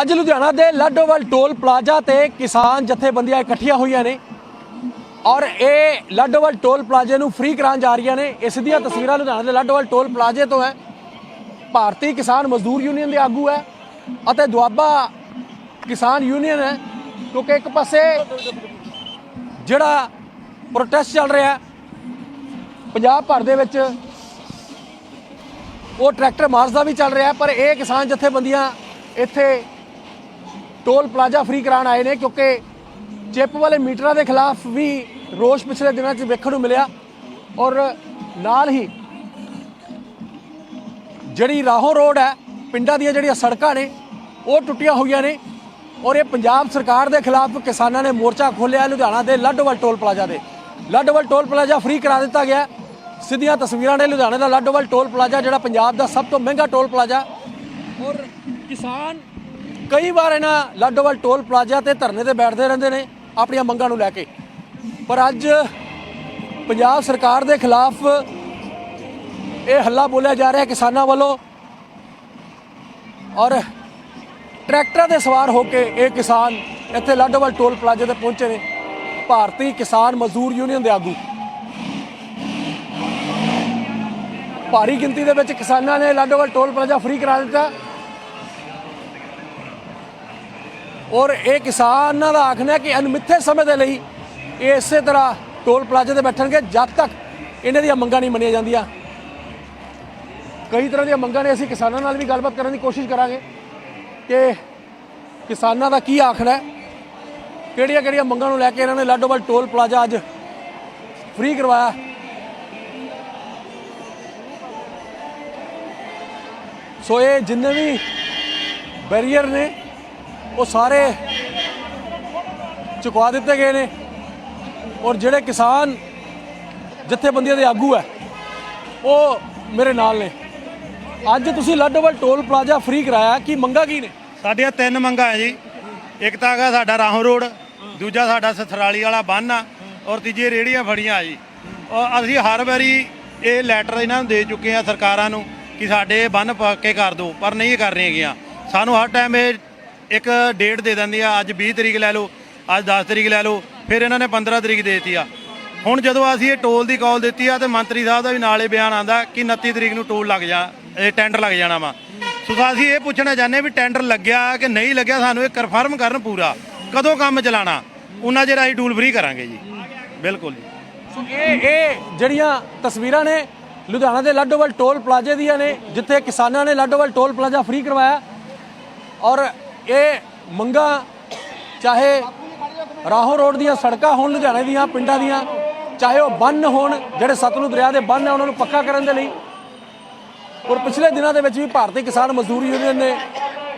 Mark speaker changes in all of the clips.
Speaker 1: ਅੱਜ ਲੁਧਿਆਣਾ ਦੇ Ladowal toll plaza ਤੇ ਕਿਸਾਨ ਜਥੇਬੰਦੀਆਂ ਇਕੱਠੀਆਂ ਹੋਈਆਂ ਨੇ ਔਰ ਇਹ ਲਾਡੋਵਾਲ ਟੋਲ ਪਲਾਜ਼ੇ ਨੂੰ ਫ੍ਰੀ ਕਰਾਉਣ ਜਾ ਰਹੀਆਂ ਨੇ। ਇਸ ਦੀਆਂ ਤਸਵੀਰਾਂ ਲੁਧਿਆਣਾ ਦੇ ਲੱਡੋਵਾਲ ਟੋਲ ਪਲਾਜ਼ੇ ਤੋਂ ਹੈ। ਭਾਰਤੀ ਕਿਸਾਨ ਮਜ਼ਦੂਰ ਯੂਨੀਅਨ ਦੇ ਆਗੂ ਹੈ ਅਤੇ ਦੁਆਬਾ ਕਿਸਾਨ ਯੂਨੀਅਨ ਹੈ। ਕਿਉਂਕਿ ਇੱਕ ਪਾਸੇ ਜਿਹੜਾ ਪ੍ਰੋਟੈਸਟ ਚੱਲ ਰਿਹਾ ਹੈ, ਪੰਜਾਬ ਭਰ ਦੇ ਵਿੱਚ ਉਹ ਟਰੈਕਟਰ ਮਾਰਚ ਦਾ ਵੀ ਚੱਲ ਰਿਹਾ ਪਰ ਇਹ ਕਿਸਾਨ ਜਥੇਬੰਦੀਆਂ ਇੱਥੇ ਟੋਲ ਪਲਾਜ਼ਾ ਫ੍ਰੀ ਕਰਾਉਣ ਆਏ ਨੇ ਕਿਉਂਕਿ ਚਿੱਪ ਵਾਲੇ ਮੀਟਰਾਂ ਦੇ ਖਿਲਾਫ ਵੀ ਰੋਸ਼ ਪਿਛਲੇ ਦਿਨਾਂ 'ਚ ਵੇਖਣ ਨੂੰ ਮਿਲਿਆ ਔਰ ਨਾਲ ਹੀ ਜਿਹੜੀ ਰਾਹੋਂ ਰੋਡ ਹੈ, ਪਿੰਡਾਂ ਦੀਆਂ ਜਿਹੜੀਆਂ ਸੜਕਾਂ ਨੇ, ਉਹ ਟੁੱਟੀਆਂ ਹੋਈਆਂ ਨੇ ਔਰ ਇਹ ਪੰਜਾਬ ਸਰਕਾਰ ਦੇ ਖਿਲਾਫ ਕਿਸਾਨਾਂ ਨੇ ਮੋਰਚਾ ਖੋਲ੍ਹਿਆ ਲੁਧਿਆਣਾ ਦੇ ਲਾਡੋਵਾਲ ਟੋਲ ਪਲਾਜ਼ਾ ਦੇ। ਲਾਡੋਵਾਲ ਟੋਲ ਪਲਾਜ਼ਾ ਫ੍ਰੀ ਕਰਾ ਦਿੱਤਾ ਗਿਆ ਸਿੱਧੀਆਂ ਤਸਵੀਰਾਂ ਨੇ ਲੁਧਿਆਣੇ ਦਾ ਲਾਡੋਵਾਲ ਟੋਲ ਪਲਾਜ਼ਾ ਜਿਹੜਾ ਪੰਜਾਬ ਦਾ ਸਭ ਤੋਂ ਮਹਿੰਗਾ ਟੋਲ ਪਲਾਜ਼ਾ ਔਰ ਕਿਸਾਨ ਕਈ ਵਾਰ ਇਹਨਾਂ ਲਾਡੋਵਾਲ ਟੋਲ ਪਲਾਜ਼ਾ ਤੇ ਧਰਨੇ ਤੇ ਬੈਠਦੇ ਰਹਿੰਦੇ ਨੇ ਆਪਣੀਆਂ ਮੰਗਾਂ ਨੂੰ ਲੈ ਕੇ। ਪਰ ਅੱਜ ਪੰਜਾਬ ਸਰਕਾਰ ਦੇ ਖਿਲਾਫ ਇਹ ਹੱਲਾ ਬੋਲਿਆ ਜਾ ਰਿਹਾ ਕਿਸਾਨਾਂ ਵੱਲੋਂ ਔਰ ਟਰੈਕਟਰਾਂ ਦੇ ਸਵਾਰ ਹੋ ਕੇ ਇਹ ਕਿਸਾਨ ਇੱਥੇ ਲਾਡੋਵਾਲ ਟੋਲ ਪਲਾਜ਼ੇ ਤੇ ਪਹੁੰਚੇ ਨੇ, ਭਾਰਤੀ ਕਿਸਾਨ ਮਜ਼ਦੂਰ ਯੂਨੀਅਨ ਦੇ ਆਗੂ। ਭਾਰੀ ਗਿਣਤੀ ਦੇ ਵਿੱਚ ਕਿਸਾਨਾਂ ਨੇ ਲਾਡੋਵਾਲ ਟੋਲ ਪਲਾਜ਼ਾ ਫ੍ਰੀ ਕਰਾ ਦਿੱਤਾ। ਔਰ ਇਹ ਕਿਸਾਨਾਂ ਦਾ ਆਖਣਾ ਕਿ ਅਨਮਿੱਥੇ ਸਮੇਂ ਦੇ ਲਈ ਇਹ ਇਸੇ ਤਰ੍ਹਾਂ ਟੋਲ ਪਲਾਜ਼ੇ ਤੇ ਬੈਠਣਗੇ, ਜਦ ਤੱਕ ਇਹਨਾਂ ਦੀਆਂ ਮੰਗਾਂ ਨਹੀਂ ਮੰਨੀਆਂ ਜਾਂਦੀਆਂ। ਕਈ ਤਰ੍ਹਾਂ ਦੀਆਂ ਮੰਗਾਂ ਨੇ, ਅਸੀਂ ਕਿਸਾਨਾਂ ਨਾਲ ਵੀ ਗੱਲਬਾਤ ਕਰਨ ਦੀ ਕੋਸ਼ਿਸ਼ ਕਰਾਂਗੇ ਕਿ ਕਿਸਾਨਾਂ ਦਾ ਕੀ ਆਖਣਾ ਕਿਹੜੀਆਂ ਕਿਹੜੀਆਂ ਮੰਗਾਂ ਨੂੰ ਲੈ ਕੇ ਇਹਨਾਂ ਨੇ ਲਾਡੋਵਾਲ ਟੋਲ ਪਲਾਜ਼ਾ ਅੱਜ ਫ੍ਰੀ ਕਰਵਾਇਆ। ਸੋ ਇਹ ਜਿੰਨੇ ਵੀ ਬੈਰੀਅਰ ਨੇ ਉਹ ਸਾਰੇ ਚੁਕਵਾ ਦਿੱਤੇ ਗਏ ਨੇ। ਔਰ ਜਿਹੜੇ ਕਿਸਾਨ ਜਥੇਬੰਦੀਆਂ ਦੇ ਆਗੂ ਹੈ, ਉਹ ਮੇਰੇ ਨਾਲ ਨੇ। ਅੱਜ ਤੁਸੀਂ ਲਾਡੋਵਾਲ ਟੋਲ ਪਲਾਜ਼ਾ ਫ੍ਰੀ ਕਰਾਇਆ, ਕੀ ਮੰਗਾ ਕੀ ਨੇ?
Speaker 2: ਸਾਡੀਆਂ ਤਿੰਨ ਮੰਗਾਂ ਹੈ ਜੀ। ਇੱਕ ਤਾਂ ਹੈਗਾ ਸਾਡਾ ਰਾਹੋਂ ਰੋਡ, ਦੂਜਾ ਸਾਡਾ ਸਥਰਾਲੀ ਵਾਲਾ ਬੰਨ ਆ, ਔਰ ਤੀਜੀ ਰੇੜੀਆਂ ਫੜੀਆਂ ਜੀ। ਔਰ ਅਸੀਂ ਹਰ ਵਾਰੀ ਇਹ ਲੈਟਰ ਇਹਨਾਂ ਨੂੰ ਦੇ ਚੁੱਕੇ ਆ ਸਰਕਾਰਾਂ ਨੂੰ ਕਿ ਸਾਡੇ ਇਹ ਬੰਨ ਪੱਕੇ ਕਰ ਦਿਓ, ਪਰ ਨਹੀਂ ਕਰ ਰਹੀਆਂ ਗੀਆਂ ਸਾਨੂੰ ਹਰ ਟਾਈਮ ਇਹ ਇੱਕ ਡੇਟ ਦੇ ਦਿੰਦੀ ਆ, ਅੱਜ 20 ਤਰੀਕ ਲੈ ਲਓ, ਅੱਜ 10 ਤਰੀਕ ਲੈ ਲਓ, ਫਿਰ ਇਹਨਾਂ ਨੇ 15 ਤਰੀਕ ਦੇ ਦਿੱਤੀ ਆ। ਹੁਣ ਜਦੋਂ ਅਸੀਂ ਇਹ ਟੋਲ ਦੀ ਕਾਲ ਦਿੱਤੀ ਆ, ਤੇ ਮੰਤਰੀ ਸਾਹਿਬ ਦਾ ਵੀ ਨਾਲੇ ਬਿਆਨ ਆਂਦਾ ਕਿ 29 ਤਰੀਕ ਨੂੰ ਟੋਲ ਲੱਗ ਜਾ, ਇਹ ਟੈਂਡਰ ਲੱਗ ਜਾਣਾ ਵਾ। ਸੋ ਅਸੀਂ ਇਹ ਪੁੱਛਣਾ ਚਾਹੁੰਦੇ ਵੀ ਟੈਂਡਰ ਲੱਗਿਆ ਕਿ ਨਹੀਂ ਲੱਗਿਆ, ਸਾਨੂੰ ਇਹ ਕਨਫਰਮ ਕਰਨ ਪੂਰਾ। ਕਦੋਂ ਕੰਮ ਚਲਾਣਾ? ਉਹਨਾਂ ਜਿਹੜਾ ਅਸੀਂ ਟੂਲ ਫ੍ਰੀ ਕਰਾਂਗੇ ਜੀ। ਬਿਲਕੁਲ ਜੀ।
Speaker 1: ਇਹ ਇਹ ਜਿਹੜੀਆਂ ਤਸਵੀਰਾਂ ਨੇ, ਲੁਧਿਆਣਾ ਦੇ ਲਾਡੋਵਾਲ ਟੋਲ ਪਲਾਜ਼ੇ ਦੀਆਂ ਨੇ, ਜਿੱਥੇ ਕਿਸਾਨਾਂ ਨੇ ਲਾਡੋਵਾਲ ਟੋਲ ਪਲਾਜ਼ਾ ਫ੍ਰੀ ਕਰਵਾਇਆ। ਔਰ ਇਹ ਮੰਗਾ, ਚਾਹੇ ਰਾਹੋਂ ਰੋਡ ਦੀਆਂ ਸੜਕਾਂ ਹੋਣ, ਲੁਧਿਆਣੇ ਦੀਆਂ, ਪਿੰਡਾਂ ਦੀਆਂ, ਚਾਹੇ ਉਹ ਬੰਨ ਹੋਣ, ਜਿਹੜੇ ਸਤਲੁਜ ਦਰਿਆ ਦੇ ਬੰਨ ਆ, ਉਹਨਾਂ ਨੂੰ ਪੱਕਾ ਕਰਨ ਦੇ ਲਈ। ਔਰ ਪਿਛਲੇ ਦਿਨਾਂ ਦੇ ਵਿੱਚ ਵੀ ਭਾਰਤੀ ਕਿਸਾਨ ਮਜ਼ਦੂਰ ਯੂਨੀਅਨ ਨੇ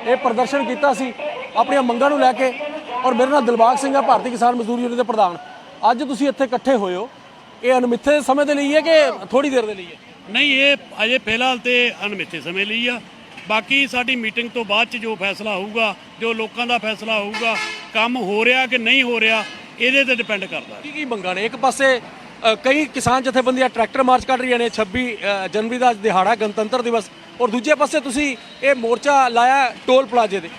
Speaker 1: ਇਹ ਪ੍ਰਦਰਸ਼ਨ ਕੀਤਾ ਸੀ, ਆਪਣੀਆਂ ਮੰਗਾਂ ਨੂੰ ਲੈ ਕੇ। ਔਰ ਮੇਰੇ ਨਾਲ ਦਿਲਬਾਗ ਸਿੰਘ ਆ, ਭਾਰਤੀ ਕਿਸਾਨ ਮਜ਼ਦੂਰ ਯੂਨੀਅਨ ਦੇ ਪ੍ਰਧਾਨ। ਅੱਜ ਤੁਸੀਂ ਇੱਥੇ ਇਕੱਠੇ ਹੋਏ ਹੋ। ਇਹ ਅਨਮਿੱਥੇ ਸਮੇਂ ਦੇ ਲਈ ਹੈ ਕਿ ਥੋੜੀ ਦੇਰ ਦੇ ਲਈ ਹੈ?
Speaker 3: ਨਹੀਂ, ਇਹ ਅਜੇ ਫਿਲਹਾਲ ਤੇ ਅਣਮਿੱਥੇ ਸਮੇਂ ਲਈ ਆ। ਬਾਕੀ ਸਾਡੀ ਮੀਟਿੰਗ ਤੋਂ ਬਾਅਦ ਚ ਜੋ ਫੈਸਲਾ ਹੋਊਗਾ ਜੋ ਲੋਕਾਂ ਦਾ ਫੈਸਲਾ ਹੋਊਗਾ ਕੰਮ ਹੋ ਰਿਹਾ ਕਿ ਨਹੀਂ ਹੋ ਰਿਹਾ ਇਹਦੇ ਤੇ ਡਿਪੈਂਡ ਕਰਦਾ
Speaker 1: ਕੀ ਕੀ ਮੰਗਾਂ ਨੇ? ਇੱਕ ਪਾਸੇ ਅ, ਕਈ ਕਿਸਾਨ ਜਥੇਬੰਦੀਆਂ ਟਰੈਕਟਰ ਮਾਰਚ ਕੱਢ ਰਹੀਆਂ ਨੇ 26 ਅ, ਜਨਵਰੀ ਦਾ ਦਿਹਾੜਾ ਗਣਤੰਤਰ ਦਿਵਸ ਔਰ ਦੂਜੇ ਪਾਸੇ ਤੁਸੀਂ ਇਹ ਮੋਰਚਾ ਲਾਇਆ ਟੋਲ ਪਲਾਜ਼ੇ ਤੇ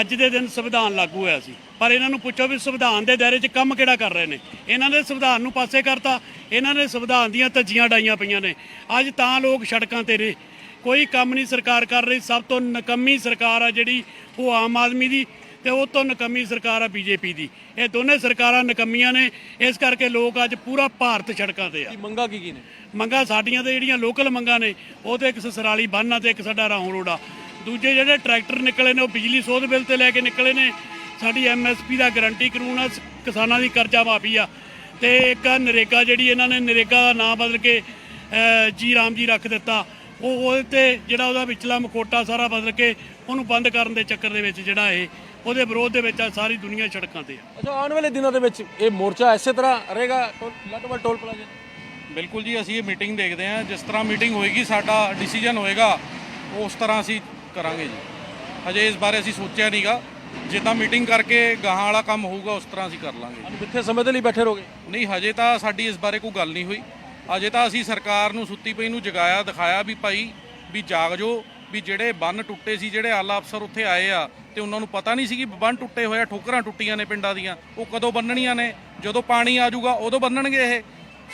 Speaker 3: ਅੱਜ ਦੇ ਦਿਨ ਸੰਵਿਧਾਨ ਲਾਗੂ ਹੋਇਆ ਸੀ ਪਰ ਇਹਨਾਂ ਨੂੰ ਪੁੱਛੋ ਵੀ ਸੰਵਿਧਾਨ ਦੇ ਦਾਇਰੇ 'ਚ ਕੰਮ ਕਿਹੜਾ ਕਰ ਰਹੇ ਨੇ? ਇਹਨਾਂ ਨੇ ਸੰਵਿਧਾਨ ਨੂੰ ਪਾਸੇ ਕਰਤਾ ਇਹਨਾਂ ਨੇ ਸੰਵਿਧਾਨ ਦੀਆਂ ਧੱਜੀਆਂ ਡਾਈਆਂ ਪਈਆਂ ਨੇ। ਅੱਜ ਤਾਂ ਲੋਕ ਸੜਕਾਂ ਤੇ ਨੇ ਕੋਈ ਕੰਮ ਨਹੀਂ ਸਰਕਾਰ ਕਰ ਰਹੀ ਸਭ ਤੋਂ ਨਕੰਮੀ ਸਰਕਾਰ ਆ ਜਿਹੜੀ ਉਹ ਆਮ ਆਦਮੀ ਦੀ ਤੇ ਉਹ ਤੋਂ ਨਕੰਮੀ ਸਰਕਾਰ ਆ ਬੀਜੇਪੀ ਦੀ। ਇਹ ਦੋਨੇ ਸਰਕਾਰਾਂ ਨਕੰਮੀਆਂ ਨੇ ਇਸ ਕਰਕੇ ਲੋਕ ਅੱਜ ਪੂਰਾ ਭਾਰਤ ਸੜਕਾਂ ਤੇ ਆ।
Speaker 1: ਕੀ ਮੰਗਾਂ ਕੀ ਕੀ ਨੇ?
Speaker 3: ਮੰਗਾਂ ਸਾਡੀਆਂ ਤੇ ਜਿਹੜੀਆਂ ਲੋਕਲ ਮੰਗਾਂ ਨੇ ਉਹ ਤੇ ਇੱਕ ਸਸਰਾਲੀ ਬੰਨ ਤੇ ਇੱਕ ਸਾਡਾ ਰਾਹੋਂ ਰੋਡ। ਆ ਦੂਜੇ ਜਿਹੜੇ ਟਰੈਕਟਰ ਨਿਕਲੇ ਨੇ ਉਹ ਬਿਜਲੀ ਸੋਧ ਬਿੱਲ ਤੇ ਲੈ ਕੇ ਨਿਕਲੇ ਨੇ। ਸਾਡੀ ਐਮਐਸਪੀ ਦਾ ਗਾਰੰਟੀ ਕਾਨੂੰਨ ਆ ਕਿਸਾਨਾਂ ਦੀ ਕਰਜ਼ਾ ਮਾਫੀ ਆ। ਤੇ ਇੱਕ ਨਰੇਗਾ ਜਿਹੜੀ ਇਹਨਾਂ ਨੇ ਨਰੇਗਾ ਦਾ ਨਾਮ ਬਦਲ ਕੇ ਜੀ ਰਾਮ ਜੀ ਰੱਖ ਦਿੱਤਾ। ਉਹ ਉਹਦੇ ਤੇ ਜਿਹੜਾ ਉਹਦਾ ਵਿਚਲਾ ਮਕੋਟਾ ਸਾਰਾ ਬਦਲ ਕੇ ਉਹਨੂੰ ਬੰਦ ਕਰਨ ਦੇ ਚੱਕਰ ਦੇ ਵਿੱਚ ਜਿਹੜਾ ਇਹ ਉਹਦੇ ਵਿਰੋਧ ਦੇ ਵਿੱਚ ਆ ਸਾਰੀ ਦੁਨੀਆ ਸੜਕਾਂ ਤੇ ਆ।
Speaker 1: ਅੱਛਾ ਆਉਣ ਵਾਲੇ ਦਿਨਾਂ ਦੇ ਵਿੱਚ ਇਹ ਮੋਰਚਾ ਇਸੇ ਤਰ੍ਹਾਂ ਰਹੇਗਾ? ਟੋਲ ਲਾਡੋਵਾਲ ਟੋਲ ਪਲਾਜ਼ੇ?
Speaker 4: ਬਿਲਕੁਲ ਜੀ ਅਸੀਂ ਇਹ ਮੀਟਿੰਗ ਦੇਖਦੇ ਹਾਂ। ਜਿਸ ਤਰ੍ਹਾਂ ਮੀਟਿੰਗ ਹੋਏਗੀ ਸਾਡਾ ਡਿਸੀਜਨ ਹੋਏਗਾ ਉਸ ਤਰ੍ਹਾਂ ਅਸੀਂ ਕਰਾਂਗੇ ਜੀ। ਹਜੇ ਇਸ ਬਾਰੇ ਅਸੀਂ ਸੋਚਿਆ ਨਹੀਂਗਾ। ਜਿੱਦਾਂ ਮੀਟਿੰਗ ਕਰਕੇ ਗਾਹਾਂ ਵਾਲਾ ਕੰਮ ਹੋਊਗਾ ਉਸ ਤਰ੍ਹਾਂ ਅਸੀਂ ਕਰ ਲਾਂਗੇ
Speaker 1: ਅਨਮਿੱਥੇ ਸਮੇਂ ਦੇ ਲਈ ਬੈਠੇ ਰਹੋਗੇ?
Speaker 4: ਨਹੀਂ ਹਜੇ ਤਾਂ ਸਾਡੀ ਇਸ ਬਾਰੇ ਕੋਈ ਗੱਲ ਨਹੀਂ ਹੋਈ। ਅਜੇ ਤਾਂ ਅਸੀਂ ਸਰਕਾਰ ਨੂੰ ਸੁੱਤੀ ਪਈ ਨੂੰ ਜਗਾਇਆ, ਦਿਖਾਇਆ ਵੀ ਭਾਈ, ਵੀ ਜਾਗ ਜੋ, ਵੀ ਜਿਹੜੇ ਬੰਨ ਟੁੱਟੇ ਸੀ, ਜਿਹੜੇ ਆਲਾ ਅਫਸਰ ਉੱਥੇ ਆਏ ਆ, ਤੇ ਉਹਨਾਂ ਨੂੰ ਪਤਾ ਨਹੀਂ ਸੀ ਕਿ ਬੰਨ ਟੁੱਟੇ ਹੋਇਆ ਠੋਕਰਾਂ ਟੁੱਟੀਆਂ ਨੇ ਪਿੰਡਾਂ ਦੀਆਂ। ਉਹ ਕਦੋਂ ਬੰਨਣੀਆਂ ਨੇ? ਜਦੋਂ ਪਾਣੀ ਆ ਜਾਊਗਾ, ਉਦੋਂ ਬੰਨਣਗੇ ਇਹ।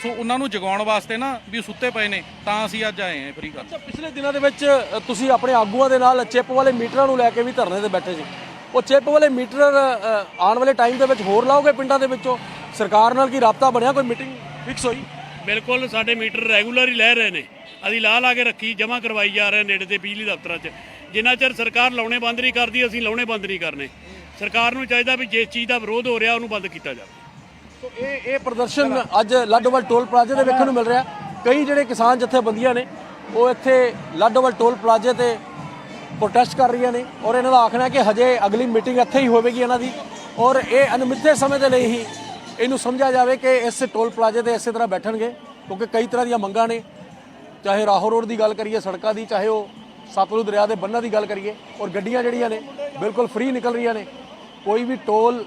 Speaker 4: ਸੋ ਉਹਨਾਂ ਨੂੰ ਜਗਾਉਣ ਵਾਸਤੇ ਨਾ ਵੀ ਸੁੱਤੇ ਪਏ ਨੇ, ਤਾਂ ਅਸੀਂ ਅੱਜ ਆਏ ਹਾਂ ਫਰੀ ਕਰਨ
Speaker 1: ਅੱਛਾ, ਪਿਛਲੇ ਦਿਨਾਂ ਦੇ ਵਿੱਚ ਤੁਸੀਂ ਆਪਣੇ ਆਗੂਆਂ ਦੇ ਨਾਲ ਚਿੱਪ ਵਾਲੇ ਮੀਟਰਾਂ ਨੂੰ ਲੈ ਕੇ ਵੀ ਧਰਨੇ ਤੇ ਬੈਠੇ ਸੀ। ਉਹ ਚਿੱਪ ਵਾਲੇ ਮੀਟਰ ਆਉਣ ਵਾਲੇ ਟਾਈਮ ਦੇ ਵਿੱਚ ਹੋਰ ਲਾਓਗੇ ਪਿੰਡਾਂ ਦੇ ਵਿੱਚੋਂ? ਸਰਕਾਰ ਨਾਲ ਕੀ ਰਾਬਤਾ ਬਣਿਆ, ਕੋਈ ਮੀਟਿੰਗ ਫਿਕਸ ਹੋਈ?
Speaker 3: ਬਿਲਕੁਲ ਸਾਡੇ ਮੀਟਰ ਰੈਗੂਲਰ ਹੀ ਲੈ ਰਹੇ ਨੇ। ਅਸੀਂ ਲਾ ਲਾ ਕੇ ਰੱਖੀ, ਜਮ੍ਹਾਂ ਕਰਵਾਈ ਜਾ ਰਹੇ ਨੇੜੇ ਦੇ ਬਿਜਲੀ ਦਫ਼ਤਰਾਂ 'ਚ। ਜਿੰਨਾ ਚਿਰ ਸਰਕਾਰ ਲਾਉਣੇ ਬੰਦ ਨਹੀਂ ਕਰਦੀ, ਅਸੀਂ ਲਾਉਣੇ ਬੰਦ ਨਹੀਂ ਕਰਨੇ। ਸਰਕਾਰ ਨੂੰ ਚਾਹੀਦਾ ਵੀ ਜਿਸ ਚੀਜ਼ ਦਾ ਵਿਰੋਧ ਹੋ ਰਿਹਾ, ਉਹਨੂੰ ਬੰਦ ਕੀਤਾ ਜਾਵੇ।
Speaker 1: ਸੋ ਇਹ ਇਹ ਪ੍ਰਦਰਸ਼ਨ ਅੱਜ ਲਾਡੋਵਾਲ ਟੋਲ ਪਲਾਜ਼ੇ ਤੇ ਵੇਖਣ ਨੂੰ ਮਿਲ ਰਿਹਾ। ਕਈ ਜਿਹੜੇ ਕਿਸਾਨ ਜਥੇਬੰਦੀਆਂ ਨੇ, ਉਹ ਇੱਥੇ ਲਾਡੋਵਾਲ ਟੋਲ ਪਲਾਜ਼ੇ ਤੇ ਪ੍ਰੋਟੈਸਟ ਕਰ ਰਹੀਆਂ ਨੇ ਔਰ ਇਹਨਾਂ ਦਾ ਆਖਣਾ ਹੈ ਕਿ ਹਜੇ ਅਗਲੀ ਮੀਟਿੰਗ ਇੱਥੇ ਹੀ ਹੋਵੇਗੀ ਇਹਨਾਂ ਦੀ। ਔਰ ਇਹ ਅਨਮਿੱਥੇ ਸਮੇਂ ਦੇ ਲਈ ਹੀ ਇਹਨੂੰ ਸਮਝਿਆ ਜਾਵੇ ਕਿ ਇਸ ਟੋਲ ਪਲਾਜ਼ੇ ਤੇ ਇਸੇ ਤਰ੍ਹਾਂ ਬੈਠਣਗੇ, ਕਿਉਂਕਿ ਕਈ ਤਰ੍ਹਾਂ ਦੀਆਂ ਮੰਗਾਂ ਨੇ। ਚਾਹੇ ਰਾਹੋ ਰੋਡ ਦੀ ਗੱਲ ਕਰੀਏ, ਸੜਕਾਂ ਦੀ, ਚਾਹੇ ਉਹ ਸਤਲੁਜ ਦਰਿਆ ਦੇ ਬੰਨਾਂ ਦੀ ਗੱਲ ਕਰੀਏ, ਔਰ ਗੱਡੀਆਂ ਜਿਹੜੀਆਂ ਨੇ, ਬਿਲਕੁਲ ਫ੍ਰੀ ਨਿਕਲ ਰਹੀਆਂ ਨੇ। ਕੋਈ ਵੀ ਟੋਲ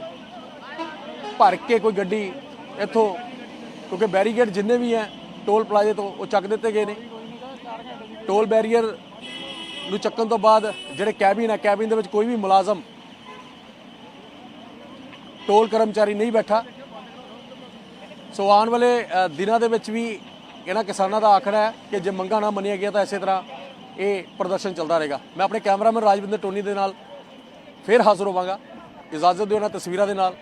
Speaker 1: ਭਰ ਕੇ ਕੋਈ ਗੱਡੀ ਇੱਥੋਂ, ਕਿਉਂਕਿ ਬੈਰੀਕੇਡ ਜਿੰਨੇ ਵੀ ਹੈ, ਟੋਲ ਪਲਾਜ਼ੇ ਤੋਂ ਉਹ ਚੱਕ ਦਿੱਤੇ ਗਏ ਨੇ। ਟੋਲ ਬੈਰੀਅਰ ਨੂੰ ਚੱਕਣ ਤੋਂ ਬਾਅਦ ਜਿਹੜੇ ਕੈਬਿਨ ਹੈ ਕੈਬਿਨ ਦੇ ਵਿੱਚ ਕੋਈ ਵੀ ਮੁਲਾਜ਼ਮ ਟੋਲ ਕਰਮਚਾਰੀ ਨਹੀਂ ਬੈਠਾ। ਸੋ ਆਉਣ ਵਾਲੇ ਦਿਨਾਂ ਦੇ ਵਿੱਚ ਵੀ ਇਹਨਾਂ ਕਿਸਾਨਾਂ ਦਾ ਆਖਣਾ ਹੈ ਕਿ ਜੇ ਮੰਗਾਂ ਨਾ ਮੰਨੀਆਂ ਗਿਆ ਤਾਂ ਇਸੇ ਤਰ੍ਹਾਂ ਇਹ ਪ੍ਰਦਰਸ਼ਨ ਚੱਲਦਾ ਰਹੇਗਾ। ਮੈਂ ਆਪਣੇ ਕੈਮਰਾਮੈਨ ਰਾਜਵਿੰਦਰ ਟੋਨੀ ਦੇ ਨਾਲ ਫਿਰ ਹਾਜ਼ਰ ਹੋਵਾਂਗਾ। ਇਜਾਜ਼ਤ ਦਿਓ ਇਹਨਾਂ ਤਸਵੀਰਾਂ ਦੇ ਨਾਲ।